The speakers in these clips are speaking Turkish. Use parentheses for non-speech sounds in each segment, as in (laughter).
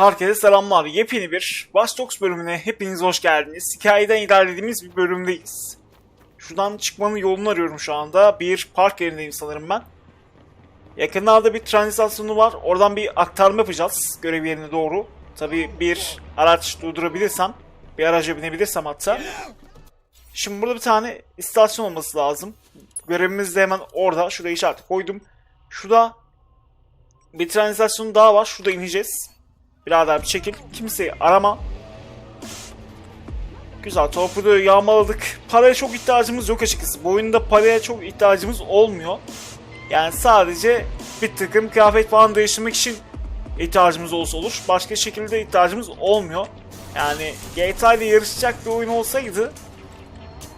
Herkese selamlar. Yepyeni bir Watch bölümüne hepiniz hoş geldiniz. Hikayeden ilerlediğimiz bir bölümdeyiz. Şuradan çıkmanın yolunu arıyorum şu anda. Bir park yerindeyim sanırım ben. Yakınlarda bir tren istasyonu var. Oradan bir aktarma yapacağız görev yerine doğru. Tabii bir araç durdurabilirsem, bir araca binebilirsem hatta. Şimdi burada bir tane istasyon olması lazım. Görevimiz de hemen orada. Şuraya işaret koydum. Şurada bir tren istasyonu daha var. Şurada ineceğiz. Birader bir çekil. Kimseyi arama. Güzel torpidoyu yağmaladık. Paraya çok ihtiyacımız yok açıkçası. Bu oyunda paraya çok ihtiyacımız olmuyor. Yani sadece bir takım kıyafet falan değiştirmek için ihtiyacımız olsa olur. Başka şekilde ihtiyacımız olmuyor. Yani GTA ile yarışacak bir oyun olsaydı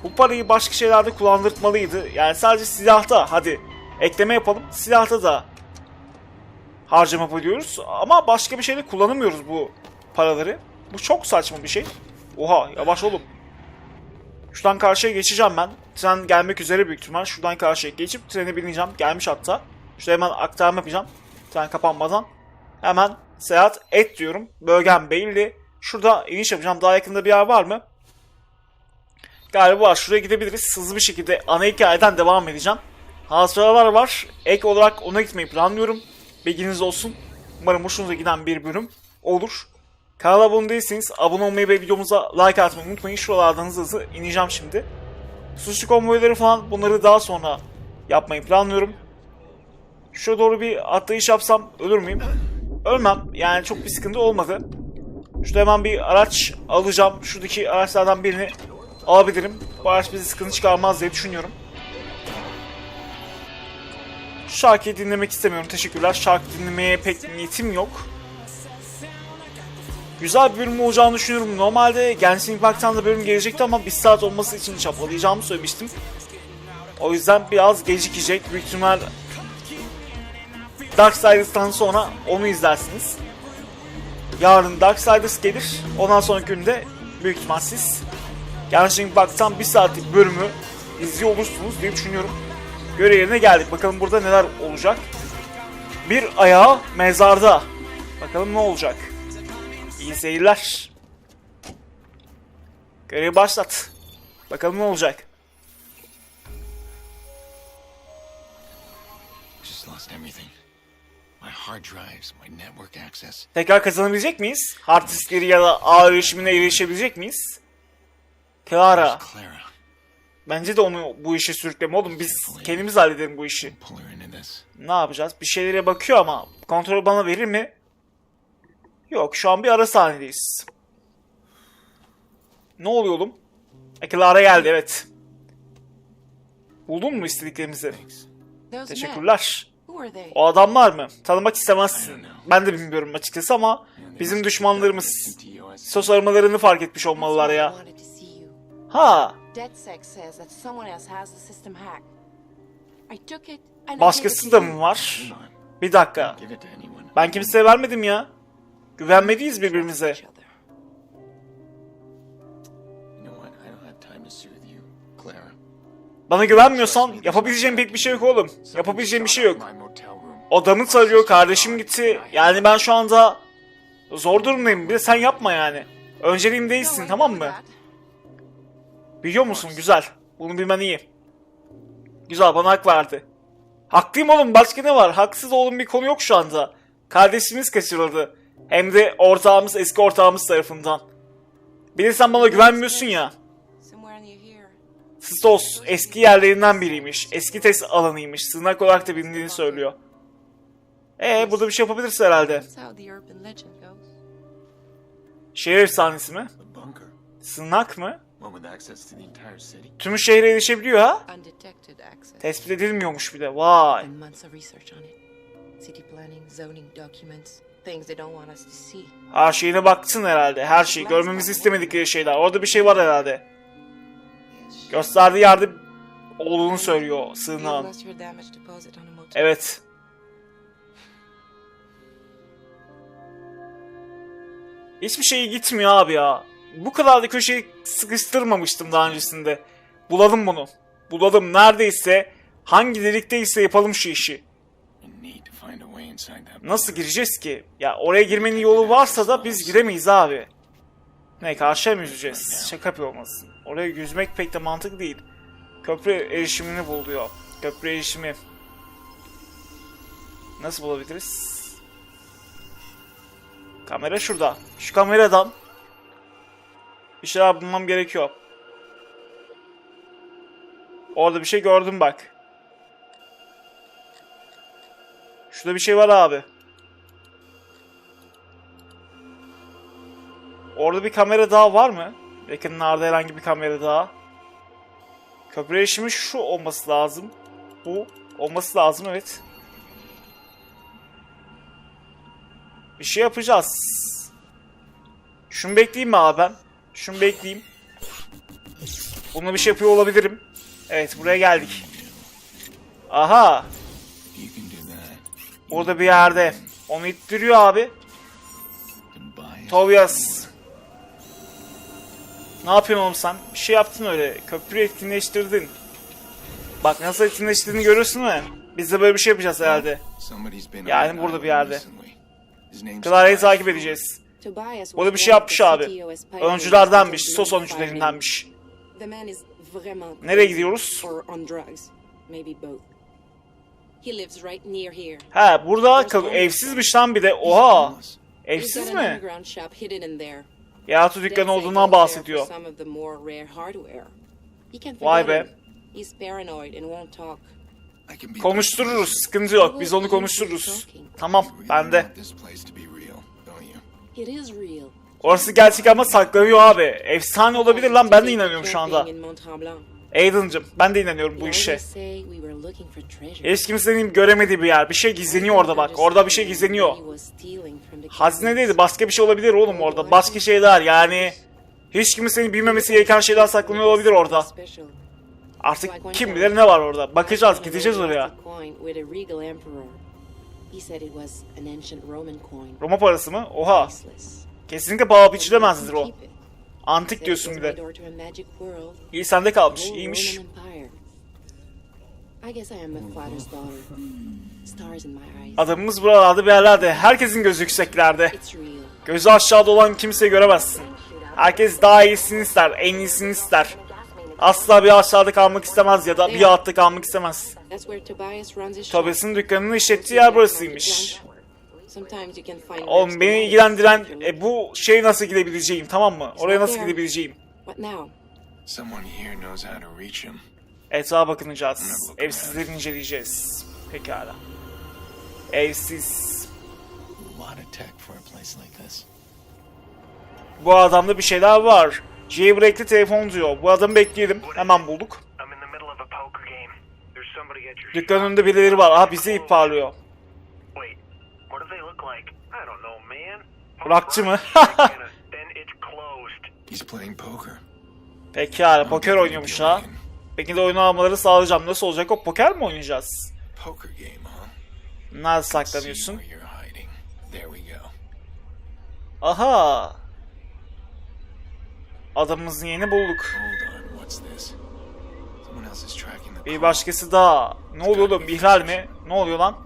bu parayı başka şeylerde kullandırtmalıydı. Yani sadece silahta hadi ekleme yapalım. Silahta da harcama yapıyoruz ama başka bir şeyde kullanamıyoruz bu paraları. Bu çok saçma bir şey. Oha yavaş oğlum. Şuradan karşıya geçeceğim ben. Tren gelmek üzere büyük ihtimal. Şuradan karşıya geçip trene bineceğim. Gelmiş hatta. Şurada hemen aktarma yapacağım. Tren kapanmadan. Hemen seyahat et diyorum. Bölgem belli. Şurada iniş yapacağım. Daha yakında bir yer var mı? Galiba var. Şuraya gidebiliriz. Hızlı bir şekilde ana hikayeden devam edeceğim. Hatıralar var. Ek olarak ona gitmeyi planlıyorum. Bilginiz olsun. Umarım hoşunuza giden bir bölüm olur. Kanala abone değilseniz abone olmayı ve videomuza like atmayı unutmayın. Şuralardan hızlı hızlı ineceğim şimdi. Suçlu konvoyları falan bunları daha sonra yapmayı planlıyorum. Şuraya doğru bir atlayış yapsam ölür müyüm? Ölmem. Yani çok bir sıkıntı olmadı. Şurada hemen bir araç alacağım. Şuradaki araçlardan birini alabilirim. Bu araç bize sıkıntı çıkarmaz diye düşünüyorum. Şarkıyı dinlemek istemiyorum. Teşekkürler. Şarkı dinlemeye pek niyetim yok. Güzel bir bölüm olacağını düşünüyorum. Normalde Genshin Impact'tan da bölüm gelecekti ama bir saat olması için çapalayacağımı söylemiştim. O yüzden biraz gecikecek. Büyük ihtimal Darksiders'tan sonra onu izlersiniz. Yarın Darksiders gelir. Ondan sonraki günde büyük ihtimal siz Genshin Impact'tan bir saatlik bölümü izliyor olursunuz diye düşünüyorum. Görev yerine geldik. Bakalım burada neler olacak. Bir ayağı mezarda. Bakalım ne olacak. İyi seyirler. Görevi başlat. Bakalım ne olacak. Just lost everything. My hard drives, my network access. Tekrar kazanabilecek miyiz? Hard diskleri ya da ağ erişimine erişebilecek miyiz? Clara. Bence de onu bu işe sürükleme oğlum. Biz kendimiz halledelim bu işi. Ne yapacağız? Bir şeylere bakıyor ama kontrol bana verir mi? Yok şu an bir ara sahnedeyiz. Ne oluyor oğlum? E, Clara geldi evet. Buldun mu istediklerimizi? Teşekkürler. O adamlar mı? Tanımak istemezsin. Ben de bilmiyorum açıkçası ama bizim düşmanlarımız. Sos aramalarını fark etmiş olmalılar ya. Ha, DedSec says that someone else has the system hacked. I took it and başkası da mı var? Bir dakika. Give it to anyone. Ben kimseye vermedim ya. Güvenmeliyiz birbirimize. Each other. You know what? I don't have time to soothe you, Clara. Bana güvenmiyorsan yapabileceğim pek bir şey yok oğlum. Yapabileceğim bir şey yok. Odamı sarıyor, kardeşim gitti. Yani ben şu anda zor durumdayım. Bir de sen yapma yani. Önceliğim değilsin tamam mı? Biliyor musun? Güzel. Bunu bilmen iyi. Güzel bana hak verdi. Haklıyım oğlum başka ne var? Haksız oğlum bir konu yok şu anda. Kardeşimiz kaçırıldı. Hem de ortağımız eski ortağımız tarafından. Bir de sen bana güvenmiyorsun ya. Stos eski yerlerinden biriymiş. Eski test alanıymış. Sığınak olarak da bilindiğini söylüyor. Ee burada bir şey yapabiliriz herhalde. Şehir efsanesi mi? Sığınak mı? One with access to the entire city. Tüm şehre erişebiliyor ha? Undetected access. Tespit edilmiyormuş bir de. Vay. And months of research on it. City planning, zoning documents, things they don't want us to see. Her şeyine baktın herhalde. Her şeyi. Görmemizi istemedikleri şeyler. Orada bir şey var herhalde. Gösterdiği yerde olduğunu söylüyor sığınağın. Evet. Hiçbir şey gitmiyor abi ya. Bu kadar da köşeyi sıkıştırmamıştım daha öncesinde. Bulalım bunu. Bulalım neredeyse hangi delikteyse yapalım şu işi. Nasıl gireceğiz ki? Ya oraya girmenin yolu varsa da biz giremeyiz abi. Ne karşıya mı yüzeceğiz? Şaka yapıyor olmasın. Oraya yüzmek pek de mantıklı değil. Köprü erişimini bul diyor. Köprü erişimi. Nasıl bulabiliriz? Kamera şurada. Şu kameradan bir şeyler bulmam gerekiyor. Orada bir şey gördüm bak. Şurada bir şey var abi. Orada bir kamera daha var mı? Yakınlarda herhangi bir kamera daha. Köprü erişimi şu olması lazım. Bu olması lazım evet. Bir şey yapacağız. Şunu bekleyeyim mi abi ben? Şunu bekleyeyim. Bununla bir şey yapıyor olabilirim. Evet buraya geldik. Aha. Orada bir yerde. Onu ittiriyor abi. Tobias. Ne yapıyorsun oğlum sen? Bir şey yaptın öyle. Köprüyü etkinleştirdin. Bak nasıl etkinleştirdiğini görüyorsun mu? Biz de böyle bir şey yapacağız herhalde. Yani burada bir yerde. Clara'yı takip edeceğiz. Was bir şey yapmış abi. Öncülerdenmiş, sos öncülerindenmiş. Nereye gidiyoruz? He burada evsizmiş lan bir de. Oha. Evsiz mi? Yeraltı dükkanı olduğundan bahsediyor. Vay be. Konuştururuz. Sıkıntı yok. Biz onu konuştururuz. Tamam. Bende. Orası gerçek ama saklanıyor abi. Efsane olabilir lan. Ben de inanıyorum şu anda. Aiden'cım ben de inanıyorum bu işe. Hiç kimsenin göremediği bir yer. Bir şey gizleniyor orada bak. Orada bir şey gizleniyor. Hazine değil başka bir şey olabilir oğlum orada. Başka şeyler yani. Hiç kimsenin bilmemesi gereken şeyler saklanıyor olabilir orada. Artık kim bilir ne var orada. Bakacağız gideceğiz oraya. Roma parası mı? Oha. Kesinlikle paha biçilemezdir o. Antik diyorsun bir de. İyi sende kalmış. İyiymiş. Adamımız buralarda bir yerlerde. Herkesin gözü yükseklerde. Gözü aşağıda olan kimseyi göremezsin. Herkes daha iyisini ister, en iyisini ister. Asla bir aşağıda kalmak istemez ya da bir altta kalmak istemez. Tobias'ın dükkanını işlettiği yer burasıymış. Oğlum beni ilgilendiren e, bu şey nasıl gidebileceğim tamam mı? Oraya nasıl gidebileceğim? Etrafa bakınacağız. Evsizleri inceleyeceğiz. Pekala. Evsiz. Bu adamda bir şeyler var. Jailbreak'li telefon diyor. Bu adamı bekleyelim. Hemen bulduk. Dükkanın önünde birileri var. Aha bizi ip parlıyor. Wait, what do they look like? I don't know, man. Rockçı mı? (laughs) Pekala poker oynuyormuş ha. Peki de oyunu almaları sağlayacağım. Nasıl olacak o? Poker mi oynayacağız? Poker game, huh? Nerede saklanıyorsun? Aha. Adamımızın yerini bulduk. Hold on, what's this? Someone else is tracking the Bir başkası daha. Ne oluyor oğlum? İhlal mi? Ne oluyor lan?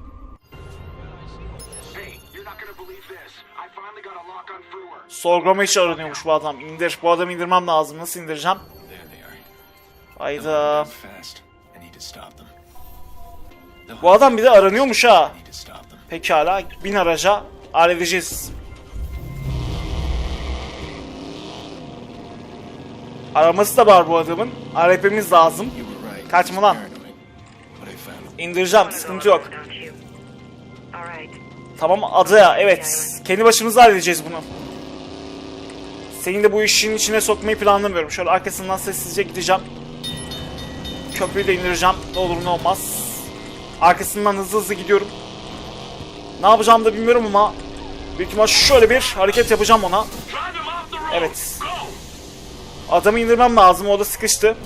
Sorgulama işi aranıyormuş bu adam. İndir. Bu adamı indirmem lazım. Nasıl indireceğim? Hayda. Bu adam bir de aranıyormuş ha. Pekala. Bin araca. Halledeceğiz. Araması da var bu adamın. Halletmemiz lazım. Kaçma lan. İndireceğim. Sıkıntı yok. Tamam adaya. Evet. Kendi başımıza halledeceğiz bunu. Seni de bu işin içine sokmayı planlamıyorum. Şöyle arkasından sessizce gideceğim. Köprüyü de indireceğim. Ne olur ne olmaz. Arkasından hızlı hızlı gidiyorum. Ne yapacağımı da bilmiyorum ama büyük ihtimal şöyle bir hareket yapacağım ona. Evet. Adamı indirmem lazım. O da sıkıştı.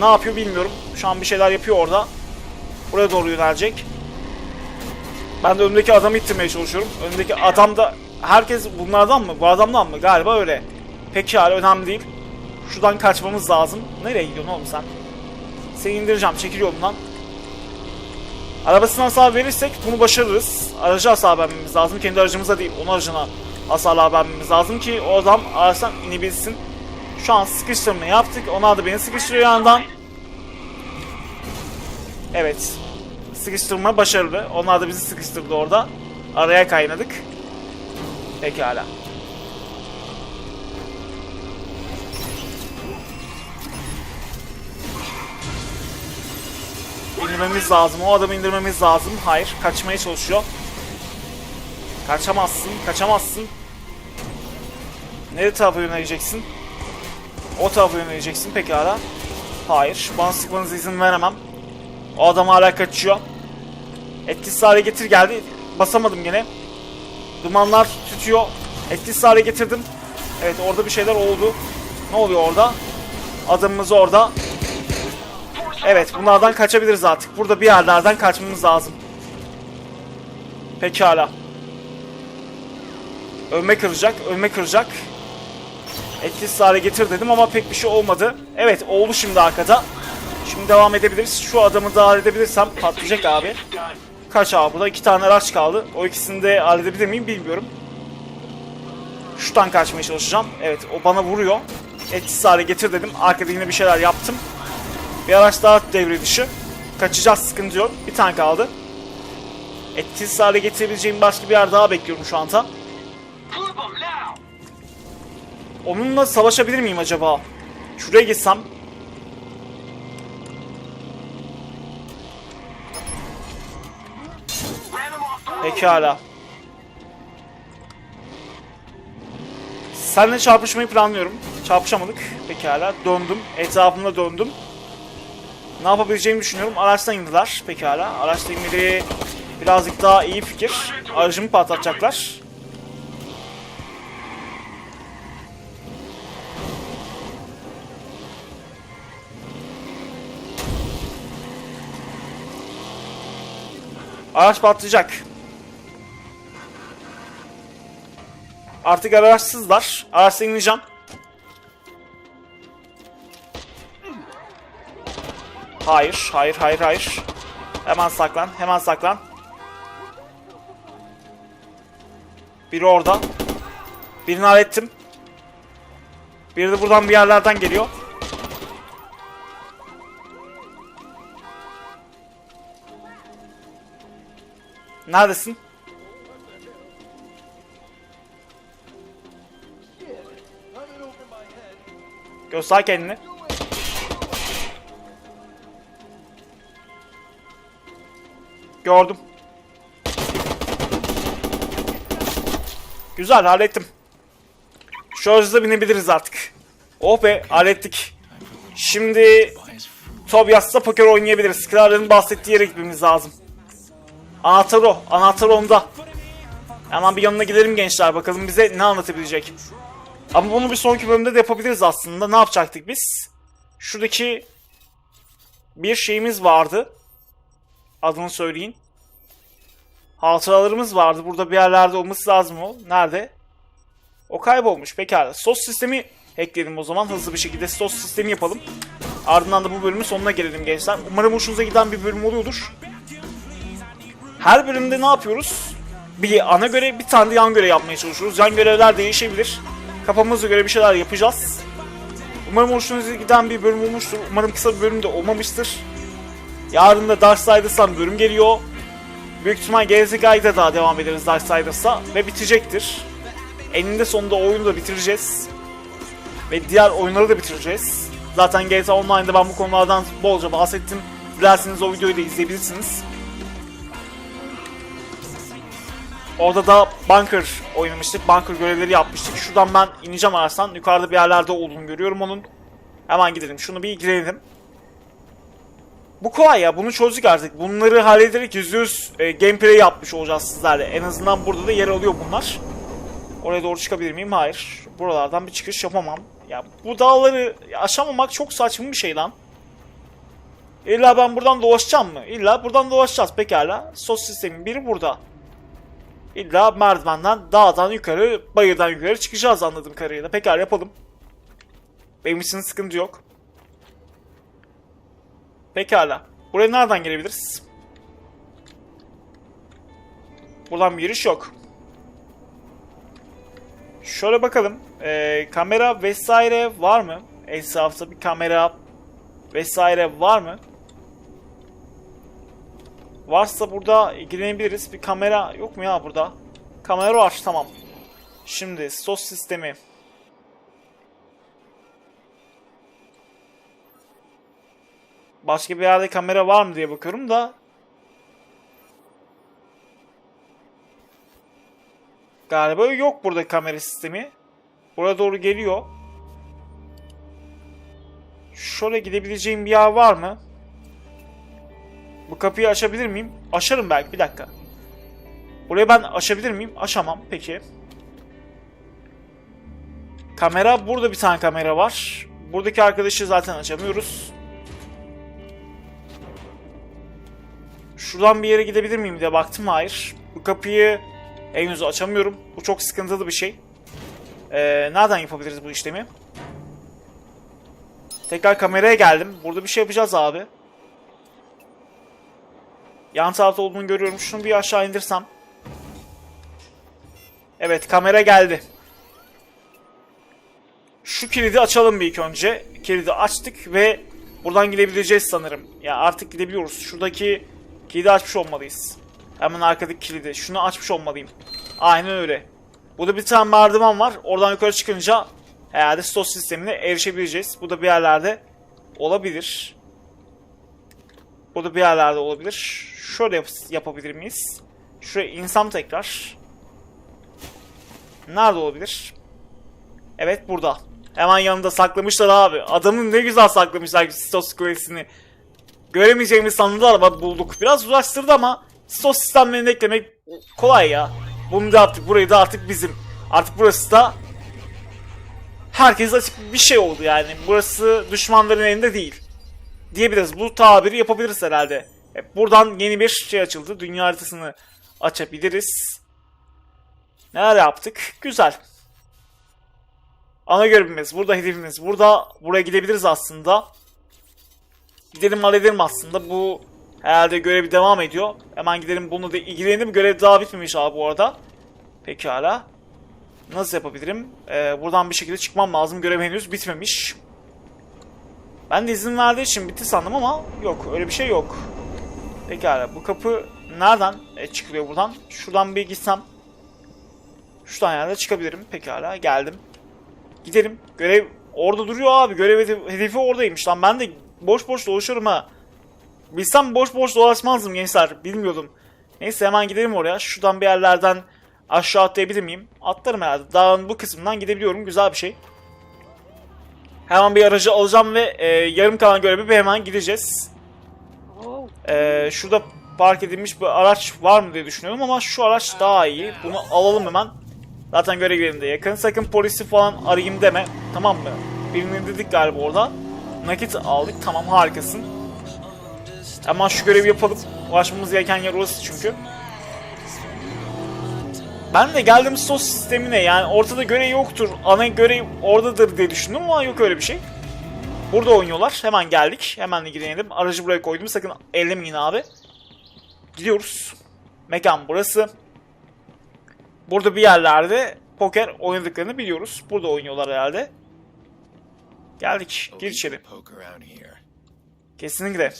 Ne yapıyor bilmiyorum. Şu an bir şeyler yapıyor orada. Buraya doğru yönelecek. Ben de önümdeki adamı ittirmeye çalışıyorum. Önümdeki adam da herkes bunlardan mı? Bu adamdan mı? Galiba öyle. Pekala önemli değil. Şuradan kaçmamız lazım. Nereye gidiyorsun oğlum sen? Seni indireceğim. Çekil yolundan. Arabasına hasar verirsek bunu başarırız. Aracı hasar vermemiz lazım. Kendi aracımıza değil, onun aracına hasarlar vermemiz lazım ki o adam araçtan inebilsin. Şu an sıkıştırma yaptık. Onlar da beni sıkıştırıyor yandan. Evet. Sıkıştırma başarılı. Onlar da bizi sıkıştırdı orada. Araya kaynadık. Pekala. İndirmemiz lazım. O adamı indirmemiz lazım. Hayır. Kaçmaya çalışıyor. Kaçamazsın. Kaçamazsın. Nereye tarafa yöneleceksin? O tarafa yöneleceksin pekala. Hayır. Bana sıkmanıza izin veremem. O adam hala kaçıyor. Etkisiz hale getir geldi. Basamadım gene. Dumanlar tütüyor. Etkisiz hale getirdim. Evet orada bir şeyler oldu. Ne oluyor orada? Adamımız orada. Evet bunlardan kaçabiliriz artık. Burada bir yerlerden kaçmamız lazım. Pekala. Ölme kıracak, ölme kıracak. Etkisiz hale getir dedim ama pek bir şey olmadı. Evet oldu şimdi arkada. Şimdi devam edebiliriz. Şu adamı da halledebilirsem patlayacak abi. Kaç abi burada? iki tane araç kaldı. O ikisini de halledebilir miyim bilmiyorum. Şuradan kaçmaya çalışacağım. Evet o bana vuruyor. Etkisiz hale getir dedim. Arkada yine bir şeyler yaptım. Bir araç daha devre dışı. Kaçacağız sıkıntı yok. Bir tane kaldı. Etkisiz hale getirebileceğim başka bir yer daha bekliyorum şu anda. Onunla savaşabilir miyim acaba? Şuraya gitsem. Pekala. Seninle çarpışmayı planlıyorum. Çarpışamadık. Pekala. Döndüm. Etrafımda döndüm. Ne yapabileceğimi düşünüyorum. Araçtan indiler. Pekala. Araçtan inmeleri birazcık daha iyi fikir. Aracımı patlatacaklar. Araç patlayacak. Artık araçsızlar. Araçtan ineceğim. Hayır, hayır, hayır, hayır. Hemen saklan, hemen saklan. Biri orada. Birini hallettim. Biri de buradan bir yerlerden geliyor. Neredesin? Göster kendini. Gördüm. Güzel hallettim. Şu hızla binebiliriz artık. Oh be hallettik. Şimdi. Tobias'la poker oynayabiliriz. Kralların bahsettiği yere gitmemiz lazım. Anahtar o. Anahtar onda. Hemen bir yanına gidelim gençler. Bakalım bize ne anlatabilecek. Ama bunu bir sonraki bölümde de yapabiliriz aslında. Ne yapacaktık biz? Şuradaki bir şeyimiz vardı. Adını söyleyin. Hatıralarımız vardı. Burada bir yerlerde olması lazım o. Nerede? O kaybolmuş. Pekala. Sos sistemi ekleyelim o zaman. Hızlı bir şekilde sos sistemi yapalım. Ardından da bu bölümün sonuna gelelim gençler. Umarım hoşunuza giden bir bölüm oluyordur. Her bölümde ne yapıyoruz? Bir ana görev, bir tane de yan görev yapmaya çalışıyoruz. Yan görevler değişebilir. Kafamıza göre bir şeyler yapacağız. Umarım hoşunuza giden bir bölüm olmuştur. Umarım kısa bir bölüm de olmamıştır. Yarın da Darksiders'tan bölüm geliyor. Büyük ihtimal gelecek ayda daha devam ederiz Darksiders'a ve bitecektir. Eninde sonunda oyunu da bitireceğiz. Ve diğer oyunları da bitireceğiz. Zaten GTA Online'da ben bu konulardan bolca bahsettim. Dilerseniz o videoyu da izleyebilirsiniz. Orada da bunker oynamıştık. Bunker görevleri yapmıştık. Şuradan ben ineceğim araçtan. Yukarıda bir yerlerde olduğunu görüyorum onun. Hemen gidelim. Şunu bir girelim. Bu kolay ya. Bunu çözdük artık. Bunları hallederek %100 e, gameplay yapmış olacağız sizlerle. En azından burada da yer alıyor bunlar. Oraya doğru çıkabilir miyim? Hayır. Buralardan bir çıkış yapamam. Ya bu dağları aşamamak çok saçma bir şey lan. İlla ben buradan dolaşacağım mı? İlla buradan dolaşacağız pekala. Sos sistemin biri burada. İlla merdivenden, dağdan yukarı, bayırdan yukarı çıkacağız anladığım kadarıyla. Pekala yapalım. Benim için sıkıntı yok. Pekala. Buraya nereden gelebiliriz? Buradan bir giriş yok. Şöyle bakalım. Ee, kamera vesaire var mı? Etrafta bir kamera vesaire var mı? Varsa burada ilgilenebiliriz. Bir kamera yok mu ya burada? Kamera var tamam. Şimdi sos sistemi. Başka bir yerde kamera var mı diye bakıyorum da. Galiba yok burada kamera sistemi. Buraya doğru geliyor. Şöyle gidebileceğim bir yer var mı? Bu kapıyı açabilir miyim? Açarım belki bir dakika. Burayı ben açabilir miyim? Açamam peki. Kamera burada bir tane kamera var. Buradaki arkadaşı zaten açamıyoruz. Şuradan bir yere gidebilir miyim diye baktım. Hayır. Bu kapıyı henüz açamıyorum. Bu çok sıkıntılı bir şey. Ee, nereden yapabiliriz bu işlemi? Tekrar kameraya geldim. Burada bir şey yapacağız abi. Yan tarafta olduğunu görüyorum. Şunu bir aşağı indirsem. Evet kamera geldi. Şu kilidi açalım bir ilk önce. Kilidi açtık ve buradan gidebileceğiz sanırım. Ya artık gidebiliyoruz. Şuradaki kilidi açmış olmalıyız. Hemen arkadaki kilidi. Şunu açmış olmalıyım. Aynen öyle. Burada bir tane merdiven var. Oradan yukarı çıkınca herhalde stos sistemine erişebileceğiz. Bu da bir yerlerde olabilir. Bu da bir yerlerde olabilir. Şöyle yap yapabilir miyiz? Şuraya insam tekrar. Nerede olabilir? Evet burada. Hemen yanında saklamışlar abi. Adamın ne güzel saklamışlar Stos Kulesi'ni. Göremeyeceğimiz sandılar ama bulduk. Biraz uğraştırdı ama Stos sistemlerini eklemek kolay ya. Bunu da yaptık. Burayı da artık bizim. Artık burası da herkes açık bir şey oldu yani. Burası düşmanların elinde değil. Diyebiliriz. Bu tabiri yapabiliriz herhalde. E, Buradan yeni bir şey açıldı. Dünya haritasını açabiliriz. Neler yaptık? Güzel. Ana görevimiz. Burada hedefimiz. Burada buraya gidebiliriz aslında. Gidelim halledelim aslında. Bu herhalde görevi devam ediyor. Hemen gidelim bununla da ilgilenelim. Görev daha bitmemiş abi bu arada. Pekala. Nasıl yapabilirim? Ee, buradan bir şekilde çıkmam lazım. Görev henüz bitmemiş. Ben de izin verdiği için bitti sandım ama yok. Öyle bir şey yok. Pekala. Bu kapı nereden e, çıkılıyor buradan? Şuradan bir gitsem. Şuradan yerde çıkabilirim. Pekala. Geldim. Gidelim. Görev orada duruyor abi. Görev hedefi- oradaymış lan. Ben de boş boş dolaşıyorum ha. Bilsem boş boş dolaşmazdım gençler. Bilmiyordum. Neyse hemen gidelim oraya. Şuradan bir yerlerden aşağı atlayabilir miyim? Atlarım herhalde. Dağın bu kısmından gidebiliyorum. Güzel bir şey. Hemen bir aracı alacağım ve e, yarım kalan görevi hemen gideceğiz. E, şurada park edilmiş bir araç var mı diye düşünüyorum ama şu araç daha iyi. Bunu alalım hemen. Zaten görev yakın. Sakın polisi falan arayayım deme. Tamam mı? Birini dedik galiba orada. Nakit aldık. Tamam harikasın. Hemen şu görevi yapalım. Ulaşmamız gereken yer orası çünkü. Ben de geldim sos sistemine yani ortada görev yoktur. Ana görev oradadır diye düşündüm ama yok öyle bir şey. Burada oynuyorlar. Hemen geldik. Hemen de gidelim. Aracı buraya koydum. Sakın ellemeyin abi. Gidiyoruz. Mekan burası. Burada bir yerlerde poker oynadıklarını biliyoruz. Burada oynuyorlar herhalde. Geldik. Gir içeri. Kesinlikle.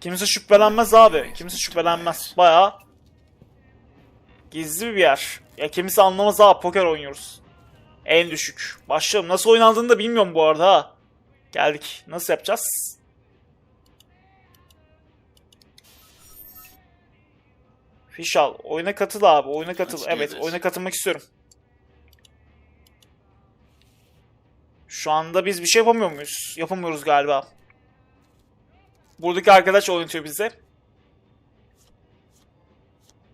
Kimse şüphelenmez abi. Kimse şüphelenmez. Bayağı gizli bir yer. Ya kimse anlamaz abi poker oynuyoruz. En düşük. Başlayalım. Nasıl oynandığını da bilmiyorum bu arada ha. Geldik. Nasıl yapacağız? Fiş al. Oyuna katıl abi. Oyuna katıl. Evet oyuna katılmak istiyorum. Şu anda biz bir şey yapamıyor muyuz? Yapamıyoruz galiba. Buradaki arkadaş oynatıyor bize.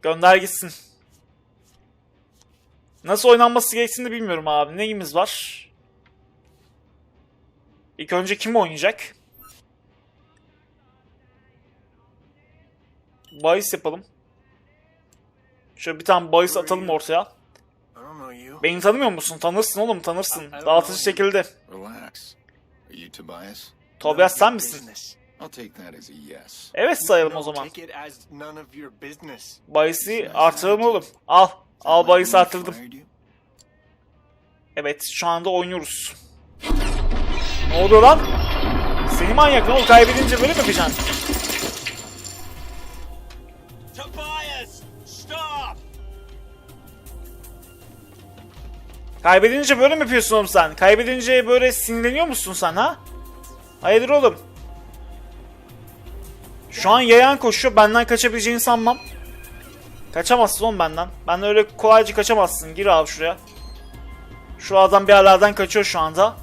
Gönder gitsin. Nasıl oynanması gerektiğini de bilmiyorum abi. Neyimiz var? İlk önce kim oynayacak? Bahis yapalım. Şöyle bir tane bahis atalım ortaya. Beni tanımıyor musun? Tanırsın oğlum tanırsın. Dağıtıcı you Tobias? Sen misin? Evet sayalım o zaman. Bayisi artıralım oğlum. Al. Al bayisi artırdım. Fired you? Evet şu anda oynuyoruz. Ne oluyor lan? Seni manyak ne oldu? Kaybedince böyle mi yapacaksın? Kaybedince böyle mi yapıyorsun oğlum sen? Kaybedince böyle sinirleniyor musun sen ha? Hayırdır oğlum? Şu an yayan koşuyor. Benden kaçabileceğini sanmam. Kaçamazsın oğlum benden. Benden öyle kolayca kaçamazsın. Gir abi şuraya. Şu adam bir yerlerden kaçıyor şu anda.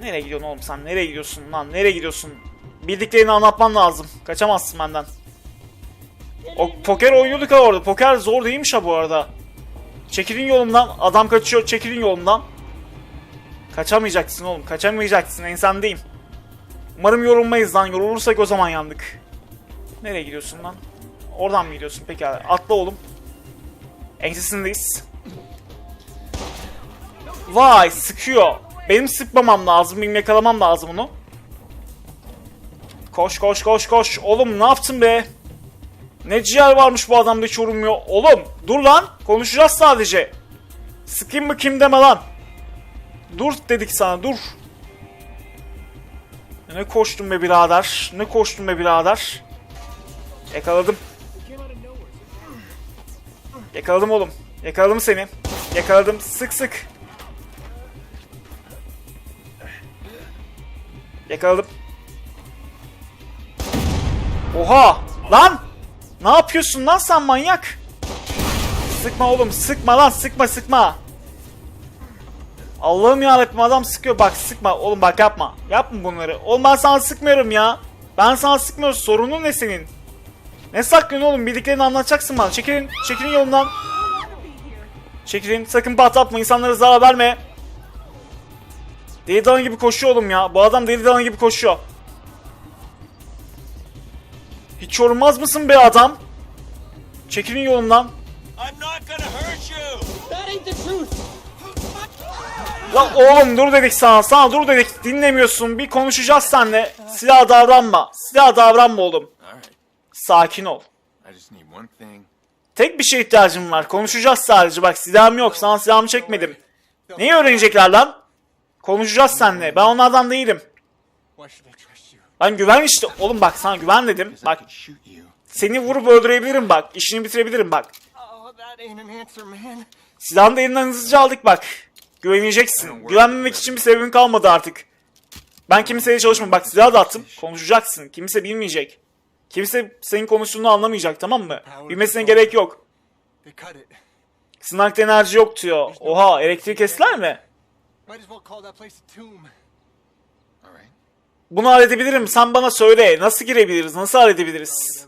Nereye gidiyorsun oğlum sen? Nereye gidiyorsun lan? Nereye gidiyorsun? Bildiklerini anlatman lazım. Kaçamazsın benden. O poker oynuyorduk ha orada. Poker zor değilmiş ha bu arada. Çekilin yolumdan. Adam kaçıyor. Çekilin yolumdan. Kaçamayacaksın oğlum. Kaçamayacaksın. Ensendeyim. Umarım yorulmayız lan. Yorulursak o zaman yandık. Nereye gidiyorsun lan? Oradan mı gidiyorsun? Peki. Atla oğlum. Ensesindeyiz. Vay sıkıyor. Benim sıkmamam lazım. Benim yakalamam lazım onu. Koş koş koş koş. Oğlum ne yaptın be? Ne ciğer varmış bu adamda hiç yorulmuyor. Oğlum dur lan. Konuşacağız sadece. Sıkayım mı kim deme lan. Dur dedik sana dur. Ne koştun be birader. Ne koştun be birader. Yakaladım. Yakaladım oğlum. Yakaladım seni. Yakaladım. Sık sık. Yakaladım. Oha! Lan! Ne yapıyorsun lan sen manyak? Sıkma oğlum sıkma lan sıkma sıkma. Allah'ım yarabbim adam sıkıyor bak sıkma oğlum bak yapma. Yapma bunları. Oğlum ben sana sıkmıyorum ya. Ben sana sıkmıyorum sorunun ne senin? Ne saklıyorsun oğlum bildiklerini anlatacaksın bana. Çekilin çekilin yolundan. Çekilin sakın patlatma insanlara zarar verme. Deli dana gibi koşuyor oğlum ya. Bu adam deli dana gibi koşuyor. Hiç yorulmaz mısın be adam? Çekilin yolumdan. Lan oğlum dur dedik sana. Sana dur dedik. Dinlemiyorsun. Bir konuşacağız seninle. Silah davranma. Silah davranma oğlum. Sakin ol. Tek bir şey ihtiyacım var. Konuşacağız sadece. Bak silahım yok. Sana silahımı çekmedim. Neyi öğrenecekler lan? Konuşacağız seninle. Ben onlardan değilim. Ben güven işte. Oğlum bak sana güven dedim. Bak seni vurup öldürebilirim bak. İşini bitirebilirim bak. Oh. Silahını da elinden hızlıca aldık bak. Güveneceksin. Güvenmemek için bir sebebin kalmadı artık. Ben kimseye çalışmam. Bak silahı da attım. Konuşacaksın. Kimse bilmeyecek. Kimse senin konuştuğunu anlamayacak tamam mı? Bilmesine gerek yok. İt. Sınakta enerji yok diyor. Oha elektrik kestiler mi? Bunu halledebilirim. Sen bana söyle. Nasıl girebiliriz? Nasıl halledebiliriz?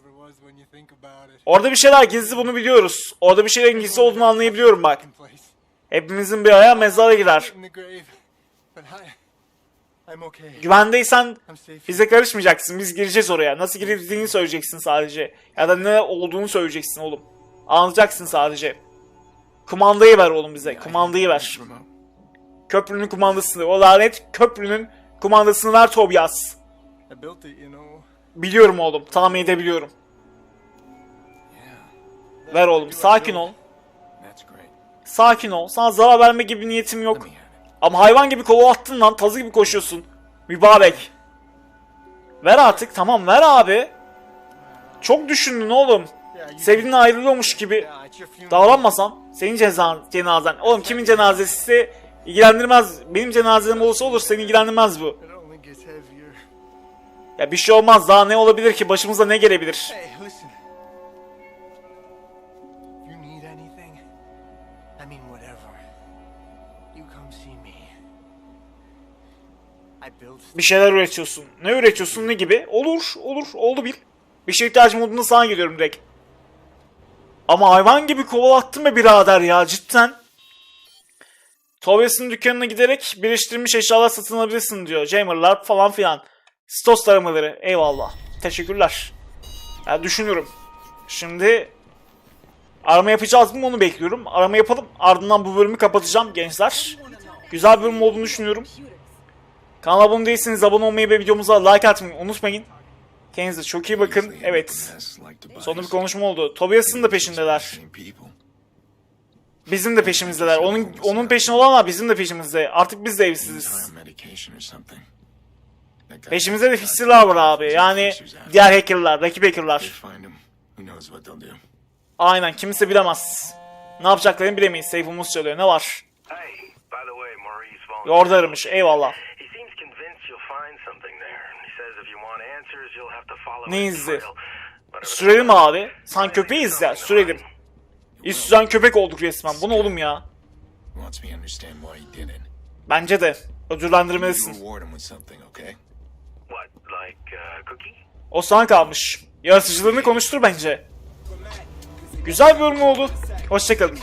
Orada bir şeyler gizli bunu biliyoruz. Orada bir şeylerin gizli olduğunu anlayabiliyorum bak. Hepimizin bir ayağı mezara girer. Güvendeysen bize karışmayacaksın. Biz gireceğiz oraya. Nasıl girildiğini söyleyeceksin sadece. Ya da ne olduğunu söyleyeceksin oğlum. Anlatacaksın sadece. Kumandayı ver oğlum bize. Kumandayı ver. Köprünün kumandasını. O lanet köprünün kumandasını ver Tobias. Biliyorum oğlum. Tahmin edebiliyorum. Ver oğlum. Sakin ol. Sakin ol. Sana zarar verme gibi niyetim yok. Ama hayvan gibi kova attın lan. Tazı gibi koşuyorsun. Mübarek. Ver artık. Tamam ver abi. Çok düşündün oğlum. Sevgilin ayrılıyormuş gibi davranmasan senin cezan, cenazen. Oğlum kimin cenazesi ilgilendirmez. Benim cenazem olursa olur seni ilgilendirmez bu. Ya bir şey olmaz daha ne olabilir ki başımıza ne gelebilir? Bir şeyler üretiyorsun. Ne üretiyorsun ne gibi? Olur olur oldu bil. Bir şey ihtiyacım olduğunda sana geliyorum direkt. Ama hayvan gibi kovalattın be birader ya cidden. Tobias'ın dükkanına giderek birleştirilmiş eşyalar satın alabilirsin diyor. Jamer'lar falan filan. Stos taramaları. Eyvallah. Teşekkürler. Ya düşünüyorum. Şimdi arama yapacağız mı onu bekliyorum. Arama yapalım. Ardından bu bölümü kapatacağım gençler. Güzel bir bölüm olduğunu düşünüyorum. Kanala abone değilseniz abone olmayı ve videomuza like atmayı unutmayın. Kendinize çok iyi bakın. Evet. Sonunda bir konuşma oldu. Tobias'ın da peşindeler. Bizim de peşimizdeler. Onun onun peşinde olanlar bizim de peşimizde. Artık biz de evsiziz. Peşimizde de fixer'lar var abi. Yani diğer hackerlar, rakip hackerlar. Aynen kimse bilemez. Ne yapacaklarını bilemeyiz. Seyfumuz çalıyor. Ne var? Aramış. Eyvallah. Ne izle? trail. But if- Sürelim abi. Sen köpeğiz ya. Sürelim. İş süren köpek olduk resmen. Bu ne oğlum ya? Bence de. Ödüllendirmelisin. uh? O sana kalmış. Yaratıcılığını konuştur bence. Güzel bir yorum oldu. Hoşçakalın.